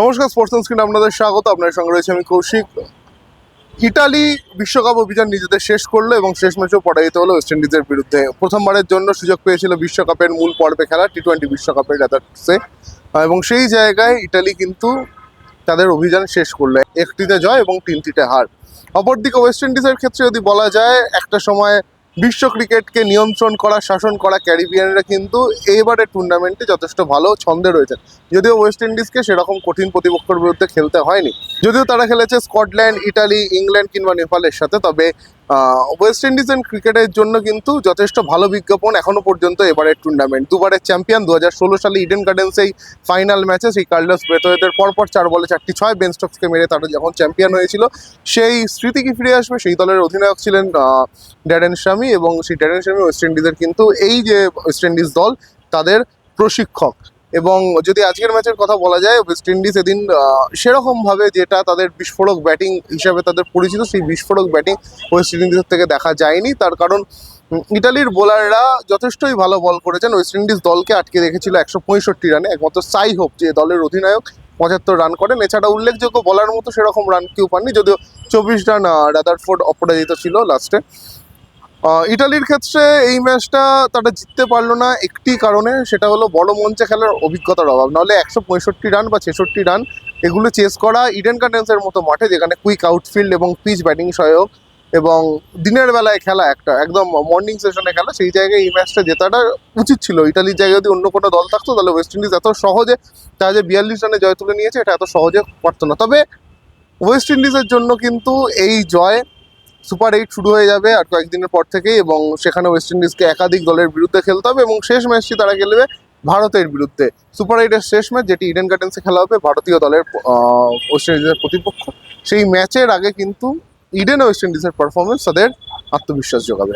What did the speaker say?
নমস্কার sports screen আপনাদের স্বাগত। আপনার সঙ্গে রয়েছে আমি কৌশিক। ইটালি বিশ্বকাপ অভিযান নিজেদের শেষ করল এবং শেষ ম্যাচেও পরাজিত হলো ওয়েস্ট ইন্ডিজের বিরুদ্ধে। প্রথমবারের জন্য সুযোগ পেয়েছিল বিশ্বকাপের মূল পর্বে খেলা টি টোয়েন্টি বিশ্বকাপের রেদার্সে এবং সেই জায়গায় ইটালি কিন্তু তাদের অভিযান শেষ করল। একটিতে জয় এবং তিনটিতে হার। অপরদিকে ওয়েস্ট ইন্ডিজের ক্ষেত্রে যদি বলা যায়, একটা সময় বিশ্ব ক্রিকেটকে নিয়ন্ত্রণ করা, শাসন করা ক্যারিবিয়ানরা কিন্তু এইবারের টুর্নামেন্টে যথেষ্ট ভালো ছন্দে রয়েছেন। যদিও ওয়েস্ট ইন্ডিজকে সেরকম কঠিন প্রতিপক্ষের বিরুদ্ধে খেলতে হয়নি। যদিও তারা খেলেছে স্কটল্যান্ড ইটালি ইংল্যান্ড কিংবা নেপালের সাথে, তবে ওয়েস্ট ইন্ডিজ ইন্ডিজের ক্রিকেটের জন্য কিন্তু যথেষ্ট ভালো বিজ্ঞাপন এখনও পর্যন্ত এবারের টুর্নামেন্ট দুবারের চ্যাম্পিয়ন দু হাজার ষোলো সালে ইডেন গার্ডেন্স এই ফাইনাল ম্যাচে সেই কার্লোস ব্রেথওয়েদের পরপর চার বলে চারটি ছয় বেন স্টকসকে মেরে তারা যখন চ্যাম্পিয়ন হয়েছিল, সেই স্মৃতি কি ফিরে আসবে? সেই দলের অধিনায়ক ছিলেন ড্যারেন স্বামী এবং সেই ড্যারেন স্বামী ওয়েস্ট ইন্ডিজের কিন্তু এই যে ওয়েস্ট ইন্ডিজ দল, তাদের প্রশিক্ষক। এবং যদি আজকের ম্যাচের কথা বলা যায় ওয়েস্ট ইন্ডিজ এদিন সেরকমভাবে যেটা তাদের বিস্ফোরক ব্যাটিং হিসাবে তাদের পরিচিত, সেই বিস্ফোরক ব্যাটিং ওয়েস্ট ইন্ডিজের থেকে দেখা যায়নি। তার কারণ ইটালির বোলাররা যথেষ্টই ভালো বল করেছেন। ওয়েস্ট ইন্ডিজ দলকে আটকে রেখেছিল একশো পঁয়ষট্টি রানে, একমাত্র সাই হোপ যে দলের অধিনায়ক, পঁচাত্তর রান করেন। এছাড়া উল্লেখযোগ্য বলার মতো সেরকম রান কেউ পাননি, যদিও চব্বিশ রান রাদারফোর্ড অপরাজিত ছিল লাস্টে ইটালির ক্ষেত্রে এই ম্যাচটা তারা জিততে পারল না একটি কারণে, সেটা হলো বড় মঞ্চে খেলার অভিজ্ঞতার অভাব। নাহলে একশো পঁয়ষট্টি রান বা ছেষট্টি রান এগুলো চেস করা ইডেন গার্ডেন্সের মতো মাঠে, যেখানে কুইক আউটফিল্ড এবং পিচ ব্যাটিং সহায়ক এবং দিনের বেলায় খেলা একটা, একদম মর্নিং সেশনে খেলা, সেই জায়গায় এই ম্যাচটা জেতাটা উচিত ছিল। ইটালির জায়গায় যদি অন্য কোনো দল থাকতো, তাহলে ওয়েস্ট ইন্ডিজ এত সহজে, তারা যে বিয়াল্লিশ রানে জয় তুলে নিয়েছে, এটা এত সহজে পারতো না। তবে ওয়েস্ট ইন্ডিজের জন্য কিন্তু এই জয় সুপার এইট শুরু হয়ে যাবে আর কয়েকদিনের পর থেকেই এবং সেখানে ওয়েস্ট ইন্ডিজকে একাধিক দলের বিরুদ্ধে খেলতে হবে এবং শেষ ম্যাচটি তারা খেলবে ভারতের বিরুদ্ধে। সুপার এইটের শেষ ম্যাচ যেটি ইডেন গার্ডেন্সে খেলা হবে ভারতীয় দলের ওয়েস্ট ইন্ডিজের প্রতিপক্ষ। সেই ম্যাচের আগে কিন্তু ইডেন ওয়েস্ট ইন্ডিজের পারফরমেন্স তাদের আত্মবিশ্বাস যোগাবে।